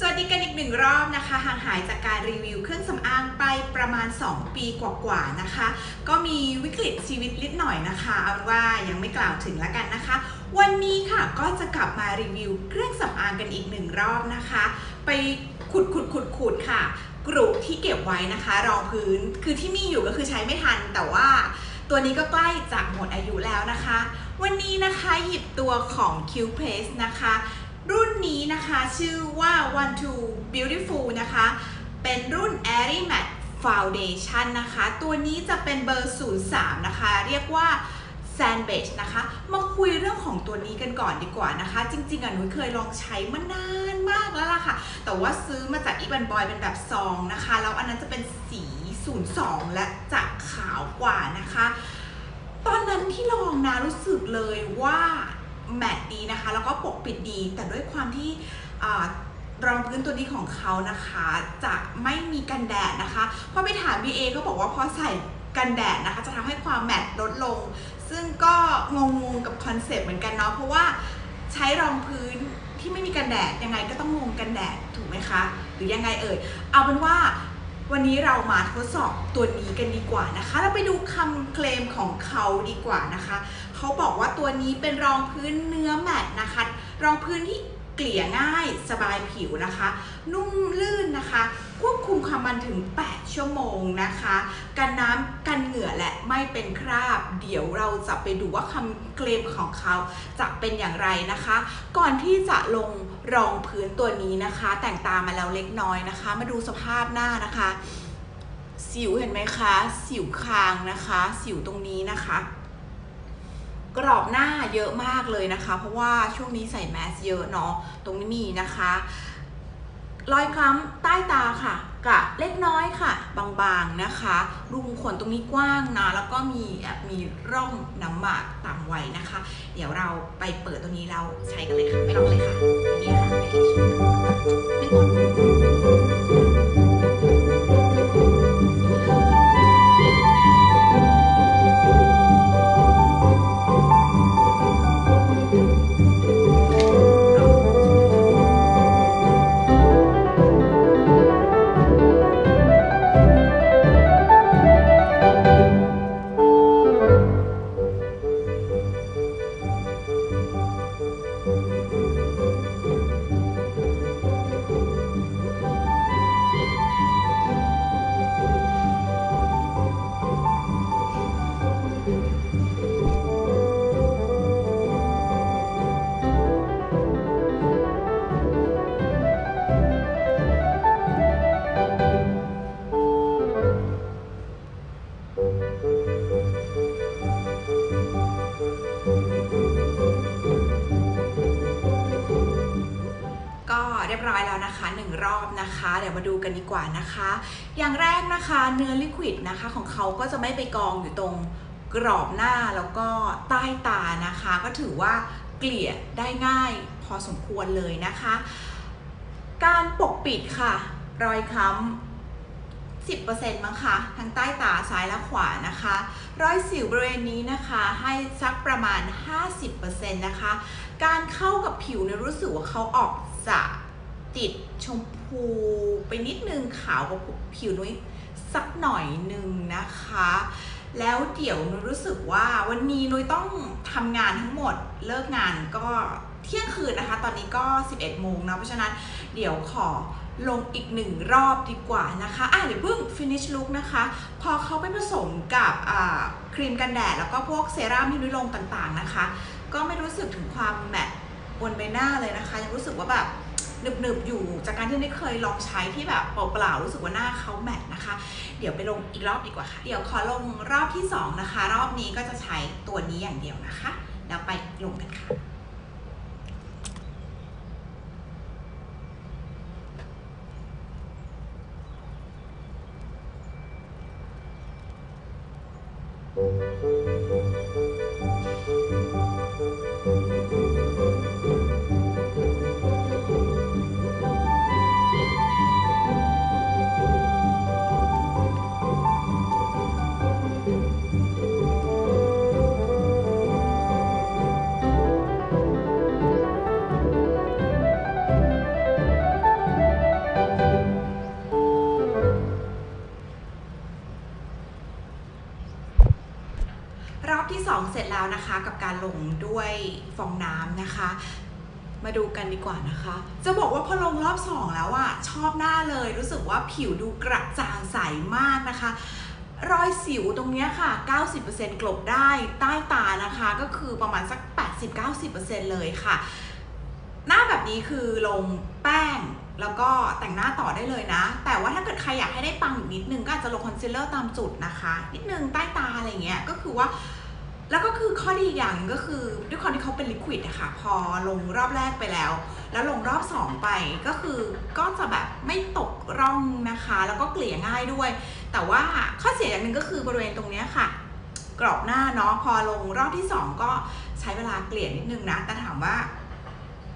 สวัสดีกันอีกหนึ่งรอบนะคะห่างหายจากการรีวิวเครื่องสำอางไปประมาณ 2 ปีกว่าๆนะคะ ก็มีวิกฤตชีวิตนิดหน่อยนะคะเอาเป็นว่ายังไม่กล่าวถึงแล้วกันนะคะ วันนี้ค่ะก็จะกลับมารีวิวเครื่องสำอางกันอีกหนึ่งรอบนะคะ ไปขุดขุดขุดขุดค่ะ กรุที่เก็บไว้นะคะ รองพื้นคือที่มีอยู่ก็คือใช้ไม่ทันแต่ว่าตัวนี้ก็ใกล้จะหมดอายุแล้วนะคะ วันนี้นะคะหยิบตัวของ Q Place นะคะ รุ่นนี้นะคะชื่อว่า One Two Beautiful นะคะ เป็นรุ่น Airy Matte Foundation นะคะ ตัวนี้จะเป็นเบอร์ 03 นะคะ เรียกว่า Sand Beige นะคะ มาคุยเรื่องของตัวนี้กันก่อนดีกว่านะคะ จริงๆอะหนูเคยลองใช้มานานมากแล้วล่ะค่ะ แต่ว่าซื้อมาจากอีบันบอยเป็นแบบซองนะคะ แล้วอันนั้นจะเป็นสี 02 และจะขาวกว่านะคะ ตอนนั้นที่ลองนะรู้สึกเลยว่า แมตต์ดีนะคะ แล้วก็ปกปิดดี แต่ด้วยความที่รองพื้นตัวนี้ของเขานะคะ จะไม่มีกันแดดนะคะพอไปถาม BA ก็บอกว่าพอใส่กันแดดนะคะ จะทำให้ความแมตต์ลดลง ซึ่งก็งงๆกับคอนเซปต์เหมือนกันเนาะเพราะว่าใช้รองพื้นที่ไม่มีกันแดดยังไงก็ต้องงงกันแดดถูกไหมคะ หรือยังไงเอ่ยเอาเป็นว่า วันนี้เรามาทดสอบตัวนี้กันดีกว่านะคะ เราไปดูคำเคลมของเขาดีกว่านะคะ เขาบอกว่าตัวนี้เป็นรองพื้นเนื้อแมตต์นะคะ รองพื้นที่เกลี่ยง่ายสบายผิวนะคะ นุ่มลื่นนะคะ ควบคุมความมันถึง 8 ชั่วโมงนะคะ กันน้ำกันเหงื่อและไม่เป็นคราบ เดี๋ยวเราจะไปดูว่าคำเคลมของเขาจะเป็นอย่างไรนะคะ ก่อนที่จะลงรองพื้นตัวนี้นะคะ แต่งตามาแล้วเล็กน้อยนะคะ มาดูสภาพหน้านะคะ สิวเห็นไหมคะ สิวคางนะคะ สิวตรงนี้นะคะกรอบหน้าเยอะมากเลยนะคะ เพราะว่าช่วงนี้ใส่แมสเยอะเนาะตรงนี้มีนะคะ รอยคล้ำใต้ตาค่ะ กะเล็กน้อยค่ะ บางๆนะคะรูขุมขนตรงนี้กว้างนะ แล้วก็มีแอบมีร่องน้ำหมากต่ำไว้นะคะ เดี๋ยวเราไปเปิดตรงนี้เราใช้กันเลยค่ะไปลองเลยค่ะ นี่ค่ะเปนึกก่ กันดีกว่านะคะ อย่างแรกนะคะเนื้อลิควิดนะคะของเขาก็จะไม่ไปกองอยู่ตรงกรอบหน้าแล้วก็ใต้ตานะคะ ก็ถือว่าเกลี่ยได้ง่ายพอสมควรเลยนะคะ การปกปิดค่ะ รอยค้ำ10%มั้งคะทั้งใต้ตาซ้ายและขวานะคะ รอยสิวบริเวณนี้นะคะให้สักประมาณ 50%นะคะ การเข้ากับผิวเนี่ยรู้สึกว่าเขาออกจะ ติดชมพูไปนิดนึงขาวกว่าผิวนุ้ยสักหน่อยหนึ่งนะคะ แล้วเดี๋ยวนุ้ยรู้สึกว่าวันนี้นุ้ยต้องทำงานทั้งหมดเลิกงานก็เที่ยงคืนนะคะ ตอนนี้ก็ 11 โมงนะเพราะฉะนั้นเดี๋ยวขอลงอีกหนึ่งรอบดีกว่านะคะ อะเดี๋ยวเพิ่ง finish look นะคะ พอเขาไปผสมกับครีมกันแดด แล้วก็พวกเซรั่มที่นุ้ยลงต่างๆนะคะ ก็ไม่รู้สึกถึงความแมตบนใบหน้าเลยนะคะ ยังรู้สึกว่าแบบ หนึบๆอยู่ จากการที่ได้เคยลองใช้ที่แบบเปล่าๆรู้สึกว่าหน้าเขาแมตต์นะคะ เดี๋ยวไปลงอีกรอบดีกว่าค่ะ เดี๋ยวขอลงรอบที่สองนะคะ รอบนี้ก็จะใช้ตัวนี้อย่างเดียวนะคะ แล้วไปลงกันค่ะ นะคะ กับการลงด้วยฟองน้ำนะคะ มาดูกันดีกว่านะคะ จะบอกว่าพอลงรอบสองแล้วอะชอบหน้าเลยรู้สึกว่าผิวดูกระจ่างใสมากนะคะ รอยสิวตรงเนี้ยค่ะ 90%กลบได้ใต้ตานะคะ ก็คือประมาณสัก 80-90%เลยค่ะ หน้าแบบนี้คือลงแป้งแล้วก็แต่งหน้าต่อได้เลยนะ แต่ว่าถ้าเกิดใครอยากให้ได้ปังอีกนิดนึงก็อาจจะลงคอนซีลเลอร์ตามจุดนะคะ นิดนึงใต้ตาอะไรเงี้ย ก็คือว่า แล้วก็คือข้อดีอย่างก็คือด้วยความที่เขาเป็นลิควิดอะค่ะพอลงรอบแรกไปแล้ว แล้วลงรอบสองไปก็คือก็จะแบบไม่ตกร่องนะคะ แล้วก็เกลี่ยง่ายด้วย แต่ว่าข้อเสียอย่างหนึ่งก็คือบริเวณตรงนี้ค่ะ กรอบหน้าเนาะพอลงรอบที่สองก็ใช้เวลาเกลี่ยนิดนึงนะแต่ถามว่า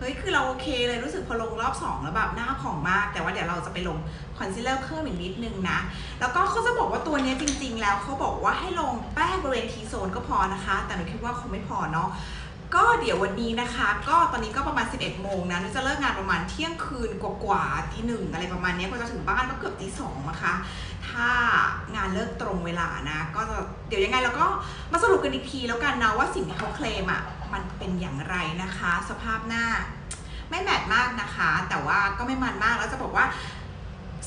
เฮ้ยคือเราโอเคเลยรู้สึกพอลงรอบ2แล้วแบบหน้าผ่องมาก แต่ว่าเดี๋ยวเราจะไปลงคอนซีลเลอร์เพิ่มอีกนิดนึงนะ แล้วก็เขาจะบอกว่าตัวนี้จริง ๆ แล้วเขาบอกว่าให้ลงแป้งบริเวณทีโซนก็พอนะคะ แต่หนูคิดว่าคงไม่พอเนาะก็เดี๋ยววันนี้นะคะ ก็ตอนนี้ก็ประมาณ 11 โมงนะหนูจะเลิกงานประมาณเที่ยงคืนกว่าๆทีหนึ่งอะไรประมาณเนี้ยกว่าจะถึงบ้านก็เกือบตีสองนะคะ ถ้างานเลิกตรงเวลานะ ก็เดี๋ยวยังไงเราก็มาสรุปกันอีกทีแล้วกันนะว่าสิ่งที่เขาเคลมอะ มันเป็นอย่างไรนะคะ สภาพหน้าไม่แมทมากนะคะ แต่ว่าก็ไม่มันมากแล้วจะบอกว่า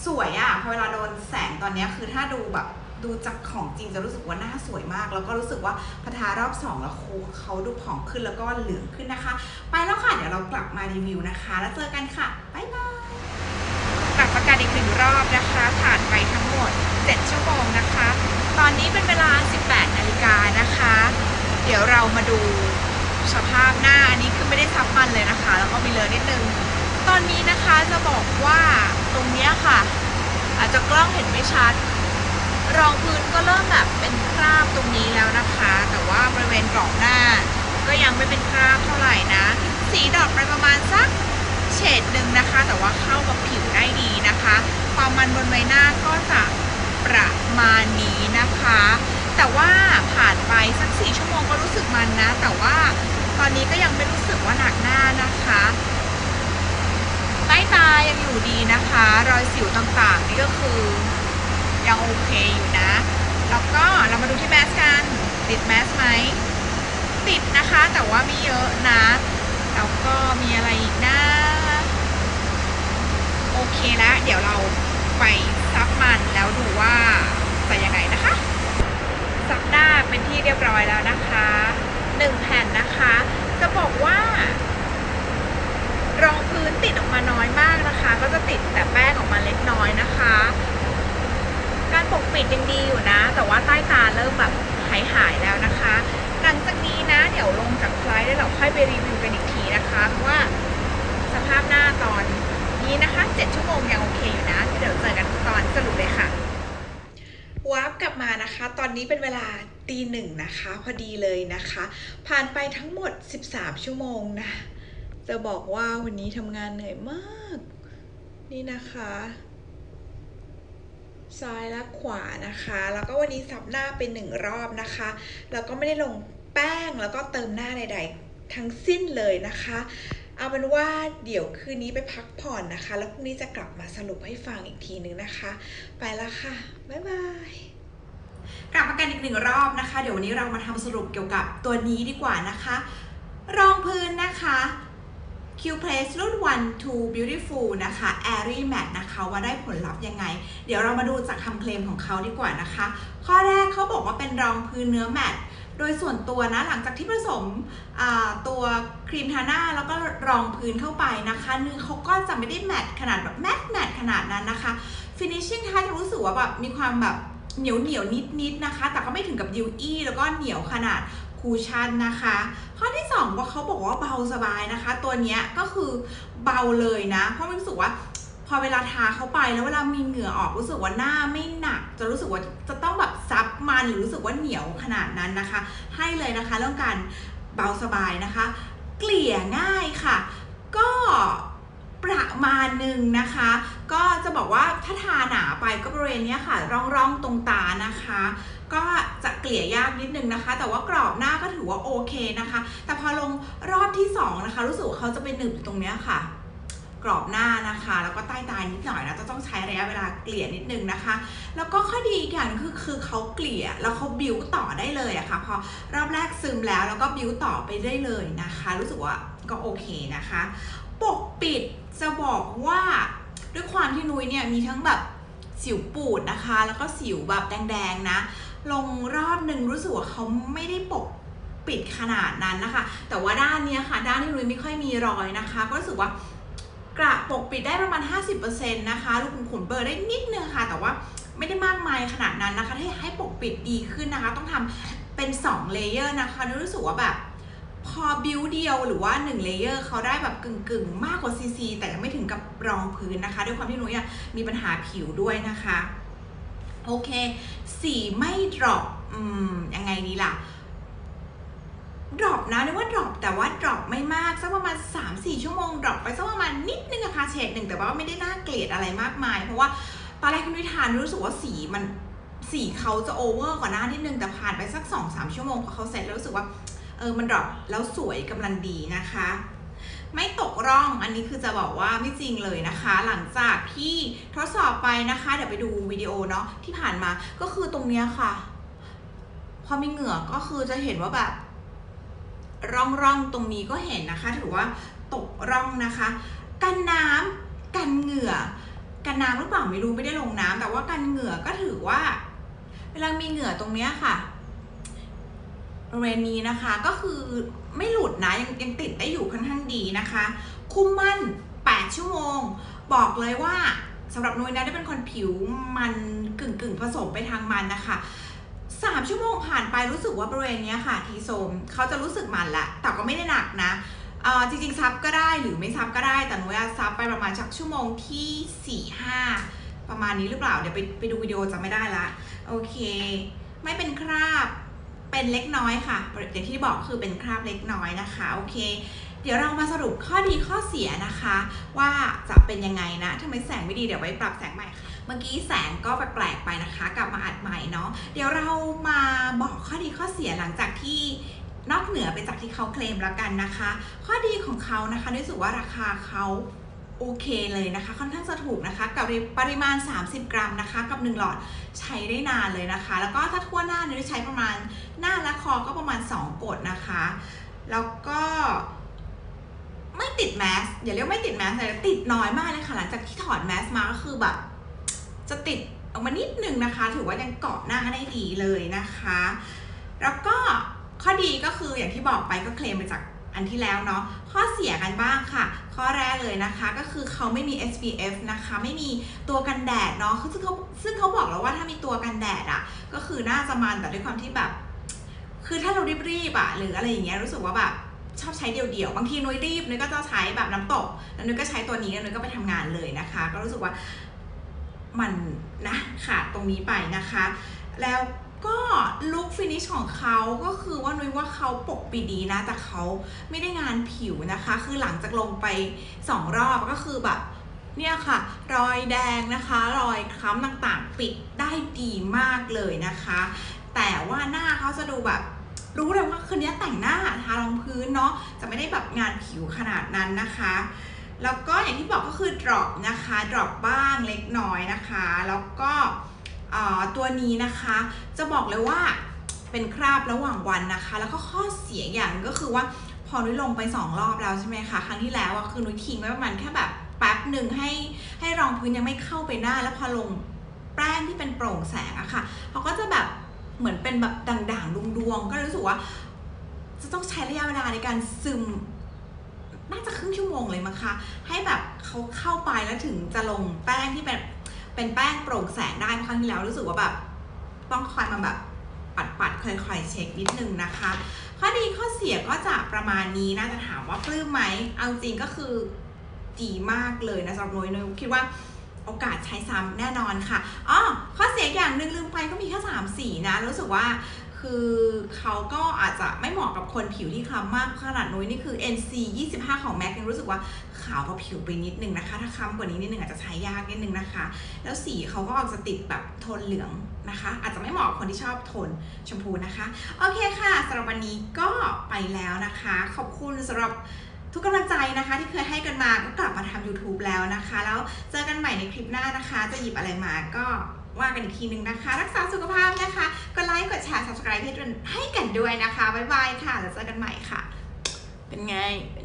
สวยอะ่ะพอเวลาโดนแสงตอนนี้คือถ้าดูแบบดูจากของจริงจะรู้สึกว่าหน้าสวยมาก แล้วก็รู้สึกว่าพอทารอบสองแล้วเขาเขาดูผ่องขึ้นแล้วก็เหลืองขึ้นนะคะ ไปแล้วค่ะ เดี๋ยวเรากลับมารีวิวนะคะ แล้วเจอกันค่ะบ๊ายบายกลับมากันอีกหนึ่งรอบนะคะผ่านไปทั้งหมด 7 ชั่วโมงนะคะ ตอนนี้เป็นเวลา 18นาฬิกานะคะ เดี๋ยวเรามาดู สภาพหน้าอันนี้คือไม่ได้ซับมันเลยนะคะ แล้วก็มีเลอะนิดนึง ตอนนี้นะคะจะบอกว่าตรงเนี้ยค่ะ อาจจะกล้องเห็นไม่ชัด รองพื้นก็เริ่มแบบเป็นคราบตรงนี้แล้วนะคะ แต่ว่าบริเวณกรอบหน้า ก็ยังไม่เป็นคราบเท่าไหร่นะ สีดอกไปประมาณสักเฉดหนึ่งนะคะ แต่ว่าเข้ากับผิวได้ดีนะคะ ความมันบนใบหน้าก็จะประมาณนี้นะคะ แต่ว่าผ่านไปสักสี่ชั่วโมงก็รู้สึกมันนะ แต่ว่า ตอนนี้ก็ยังไม่รู้สึกว่าหนักหน้านะคะใต้ตายังอยู่ดีนะคะ รอยสิวต่างๆ นี่ก็คือยังโอเคอยู่นะ แล้วก็เรามาดูที่แมสกัน ติดแมสไหม ติดนะคะ แต่ว่าไม่เยอะนะ แล้วก็มีอะไรอีกนะโอเคแล้ว เดี๋ยวเราไปซับมันแล้วดูว่าจะยังไงนะคะ ซับหน้าเป็นที่เรียบร้อยแล้วนะคะ หนึ่งแผ่นนะคะ จะบอกว่ารองพื้นติดออกมาน้อยมากนะคะ ก็จะติดแต่แป้งออกมาเล็กน้อยนะคะ การปกปิดยังดีอยู่นะ แต่ว่าใต้ตาเริ่มแบบหายหายแล้วนะคะ หลังจากนี้นะเดี๋ยวลงจากไฟล์แล้วเราค่อยไปรีวิวกันอีกทีนะคะเพราะว่าสภาพหน้าตอนนี้นะคะ 7 ชั่วโมงยังโอเคอยู่นะ เดี๋ยวเจอกันตอนสรุปเลยค่ะ วาร์ปกลับมานะคะ ตอนนี้เป็นเวลาตีหนึ่งนะคะ พอดีเลยนะคะ ผ่านไปทั้งหมด 13 ชั่วโมงนะ จะบอกว่าวันนี้ทำงานเหนื่อยมาก นี่นะคะ ซ้ายและขวานะคะ แล้วก็วันนี้สับหน้าเป็นหนึ่งรอบนะคะ แล้วก็ไม่ได้ลงแป้งแล้วก็เติมหน้าใด ๆ ทั้งสิ้นเลยนะคะ เอาเป็นว่าเดี๋ยวคืนนี้ไปพักผ่อนนะคะ แล้วพรุ่งนี้จะกลับมาสรุปให้ฟังอีกทีนึงนะคะ ไปแล้วค่ะ บ๊ายบายกลับมากันอีกหนึ่งรอบนะคะ เดี๋ยววันนี้เรามาทำสรุปเกี่ยวกับตัวนี้ดีกว่านะคะ รองพื้นนะคะ Q Place รุ่น 1 2 Beautiful นะคะ Airy Matte นะคะว่าได้ผลลัพธ์ยังไง เดี๋ยวเรามาดูจากคำเคลมของเขาดีกว่านะคะ ข้อแรกเขาบอกว่าเป็นรองพื้นเนื้อแมตต์ โดยส่วนตัวนะหลังจากที่ผสมตัวครีมทาหน้าแล้วก็รองพื้นเข้าไปนะคะเนื้อเขาก็จะไม่ได้แมตต์ขนาดแบบแมตต์แมตต์ขนาดนั้นนะคะ Finishing ท้ายจะรู้สึกว่าแบบมีความแบบเหนียวเหนียวนิดนิดๆนะคะ แต่ก็ไม่ถึงกับดิวอี้แล้วก็เหนียวขนาดคูชั่นนะคะ ข้อที่ 2 ว่าเขาบอกว่าเบาสบายนะคะ ตัวนี้ก็คือเบาเลยนะ เพราะมันรู้สึกว่า พอเวลาทาเข้าไปแล้วเวลามีเหงื่อออกรู้สึกว่าหน้าไม่หนัก จะรู้สึกว่าจะต้องแบบซับมันหรือรู้สึกว่าเหนียวขนาดนั้นนะคะ ให้เลยนะคะเรื่องการเบาสบายนะคะ เกลี่ยง่ายค่ะ ก็ประมาณหนึ่งนะคะ ก็จะบอกว่าถ้าทาหนาไปก็บริเวณนี้ค่ะร่องร่องๆตรงตานะคะ ก็จะเกลี่ยยากนิดนึงนะคะ แต่ว่ากรอบหน้าก็ถือว่าโอเคนะคะ แต่พอลงรอบที่สองนะคะ รู้สึกว่าเขาจะเป็นหนึบตรงเนี้ยค่ะ กรอบหน้านะคะ แล้วก็ใต้ตานิดหน่อยนะจะต้องใช้ระยะเวลาเกลี่ยนิดนึงนะคะ แล้วก็ข้อดีอีกอย่างคือคือเขาเกลี่ยแล้วเขาบิวต่อได้เลยอะค่ะพอรอบแรกซึมแล้วแล้วก็บิวต่อไปได้เลยนะคะ รู้สึกว่าก็โอเคนะคะ ปกปิดจะบอกว่าด้วยความที่นุ้ยเนี่ยมีทั้งแบบสิวปูดนะคะ แล้วก็สิวแบบแดงๆนะ ลงรอบหนึ่งรู้สึกว่าเขาไม่ได้ปกปิดขนาดนั้นนะคะ แต่ว่าด้านเนี้ยค่ะ ด้านที่นุ้ยไม่ค่อยมีรอยนะคะ ก็รู้สึกว่า กระปกปิดได้ประมาณ 50%นะคะลูกขุมขนเบอร์ได้นิดนึงค่ะ แต่ว่าไม่ได้มากมายขนาดนั้นนะคะที่ให้ปกปิดดีขึ้นนะคะ ต้องทำเป็น2เลเยอร์นะคะนุ้ยรู้สึกว่าแบบพอบิวเดียวหรือว่า1เลเยอร์เขาได้แบบกึ่งๆ มากกว่าซีซีแต่ยังไม่ถึงกับรองพื้นนะคะ ด้วยความที่หนุ้ยมีปัญหาผิวด้วยนะคะ โอเค สีไม่ดรอปอืมยังไงดีล่ะดรอปนะนึกว่าดรอปแต่ว่าดรอปไม่มากสักประมาณ3-4 ชั่วโมงดรอปไปสัก เฉดหนึ่งแต่ว่าไม่ได้น่าเกลียดอะไรมากมาย เพราะว่าตอนแรกคุณวิธานรู้สึกว่าสีมันสีเขาจะโอเวอร์กว่าหน้านิดนึงแต่ผ่านไปสัก 2-3 ชั่วโมงพอเขาเสร็จแล้วรู้สึกว่าเออมันดรอปแล้วสวยกำลังดีนะคะ ไม่ตกร่องอันนี้คือจะบอกว่าไม่จริงเลยนะคะ หลังจากที่ทดสอบไปนะคะ เดี๋ยวไปดูวิดีโอเนาะที่ผ่านมาก็คือตรงเนี้ยค่ะ พอมีเหงื่อก็คือจะเห็นว่าแบบ ร่องร่องตรงนี้ก็เห็นนะคะ ถือว่าตกร่องนะคะ กันน้ำกันเหงื่อ กันน้ำหรือเปล่าไม่รู้ไม่ได้ลงน้ำแต่ว่ากันเหงื่อก็ถือว่า เวลามีเหงื่อตรงเนี้ยค่ะบริเวณนี้นะคะก็คือไม่หลุดนะยังยังติดได้อยู่ค่อนข้างดีนะคะ คุ้มมั่น 8 ชั่วโมง บอกเลยว่าสำหรับนุ้ยนะได้เป็นคนผิวมันกึ่งกึ่งผสมไปทางมันนะคะสามชั่วโมงผ่านไปรู้สึกว่าบริเวณเนี้ยค่ะ ทีโซมเขาจะรู้สึกมันละแต่ก็ไม่ได้หนักนะ จริงๆซับก็ได้หรือไม่ซับก็ได้แต่หนุ้ยอะซับไปประมาณชักชั่วโมงที่ 4 5 ประมาณนี้หรือเปล่า เดี๋ยวไปไปดูวิดีโอจะไม่ได้ละโอเค ไม่เป็นคราบเป็นเล็กน้อยค่ะอย่างที่บอกคือเป็นคราบเล็กน้อยนะคะโอเคเดี๋ยวเรามาสรุปข้อดีข้อเสียนะคะ ว่าจะเป็นยังไงนะทำไมแสงไม่ดีเดี๋ยวไว้ปรับแสงใหม่ค่ะ เมื่อกี้แสงก็แปลกๆไปนะคะ กลับมาอัดใหม่เนาะเดี๋ยวเรามาบอกข้อดีข้อเสียหลังจากที่ นอกเหนือไปจากที่เขาเคลมแล้วกันนะคะ ข้อดีของเขานะคะรู้สึกว่าราคาเขาโอเคเลยนะคะ ค่อนข้างจะถูกนะคะ กับปริมาณ 30 กรัมนะคะ กับ 1 หลอดใช้ได้นานเลยนะคะ แล้วก็ถ้าทั่วหน้าเนี่ยใช้ประมาณหน้าและคอก็ประมาณ 2 กดนะคะ แล้วก็ไม่ติดแมสอย่าเรียกไม่ติดแมสแต่ติดน้อยมากเลยค่ะหลังจากที่ถอดแมสมาก็คือแบบจะติดออกมานิดนึงนะคะ ถือว่ายังเกาะหน้าได้ดีเลยนะคะ แล้วก็ ข้อดีก็คืออย่างที่บอกไปก็เคลมไปจากอันที่แล้วเนาะข้อเสียกันบ้างค่ะ ข้อแรกเลยนะคะก็คือเขาไม่มี SPF นะคะ ไม่มีตัวกันแดดเนาะซึ่งเขาซึ่งเขาบอกแล้วว่าถ้ามีตัวกันแดดอะ่ะ ก็คือน่าจะมันแต่ด้วยความที่แบบ คือถ้าเรารีบๆอะหรืออะไรอย่างเงี้ยรู้สึกว่าแบบชอบใช้เดี่ยวๆ บางทีนุ้ยรีบนุ้ยก็จะใช้แบบน้ำตก แล้วนุ้ยก็ใช้ตัวนี้แล้วนุ้ยก็ไปทำงานเลยนะคะ ก็รู้สึกว่ามันนะขาดตรงนี้ไปนะคะ แล้วก็ลุคฟินิชของเขาก็คือว่านุ้ยว่าเขาปกปิดดีนะ แต่เขาไม่ได้งานผิวนะคะ คือหลังจากลงไปสองรอบก็คือแบบเนี่ยค่ะ รอยแดงนะคะ รอยคล้ำต่างๆ ปิดได้ดีมากเลยนะคะ แต่ว่าหน้าเขาจะดูแบบรู้เลยว่าคืนนี้แต่งหน้าทารองพื้นเนาะจะไม่ได้แบบงานผิวขนาดนั้นนะคะแล้วก็อย่างที่บอกก็คือ drop นะคะ drop บ้างเล็กน้อยนะคะ แล้วก็ ตัวนี้นะคะจะบอกเลยว่าเป็นคราบระหว่างวันนะคะ แล้วก็ข้อเสียอย่างก็คือว่าพอนุ้ยลงไป 2 รอบแล้วใช่ไหมคะ ครั้งที่แล้วอะคือนุ้ยทิ้งไว้ประมาณแค่แบบแป๊บหนึ่งให้ให้รองพื้นยังไม่เข้าไปหน้า แล้วพอลงแป้งที่เป็นโปร่งแสงอะค่ะเขาก็จะแบบเหมือนเป็นแบบด่างๆดวงๆก็รู้สึกว่า จะต้องใช้ระยะเวลาในการซึมน่าจะครึ่งชั่วโมงเลยมั้งคะ ให้แบบเขาเข้าไปแล้วถึงจะลงแป้งที่เป็น เป็นแป้งโปร่งแสงได้ครั้งที่แล้วรู้สึกว่าแบบต้องคอยมาแบบปัดปัดค่อยๆเช็คนิดนึงนะคะ ข้อดีข้อเสียก็จะประมาณนี้น่าจะถามว่าปลื้มไหมเอาจริงก็คือดีมากเลยนะสำหรับนุ้ยนุ้ยคิดว่าโอกาสใช้ซ้ำแน่นอนค่ะอ๋อข้อเสียอย่างหนึ่งลืมไปก็มีแค่สามสีนะ รู้สึกว่า คือเขาก็อาจจะไม่เหมาะกับคนผิวที่คล้ำมากขนาดนุ้ยนี่คือ NC 25 ของ MAC ยังรู้สึกว่าขาวกับผิวไปนิดนึงนะคะ ถ้าคล้ำกว่านี้นิดนึงอาจจะใช้ยากนิดนึงนะคะ แล้วสีเขาก็ออกจะติดแบบโทนเหลืองนะคะ อาจจะไม่เหมาะคนที่ชอบโทนชมพูนะคะ โอเคค่ะสำหรับวันนี้ก็ไปแล้วนะคะ ขอบคุณสำหรับทุกกำลังใจนะคะที่เคยให้กันมาก็กลับมาทำ YouTube แล้วนะคะ แล้วเจอกันใหม่ในคลิปหน้านะคะ จะหยิบอะไรมาก็ ว่ากันอีกทีนึงนะคะ รักษาสุขภาพนะคะ กดไลค์กดแชร์ subscribe ให้ด้วยให้กันด้วยนะคะ บ๊ายบายค่ะ แล้วเจอกันใหม่ค่ะ เป็นไงเป็นไง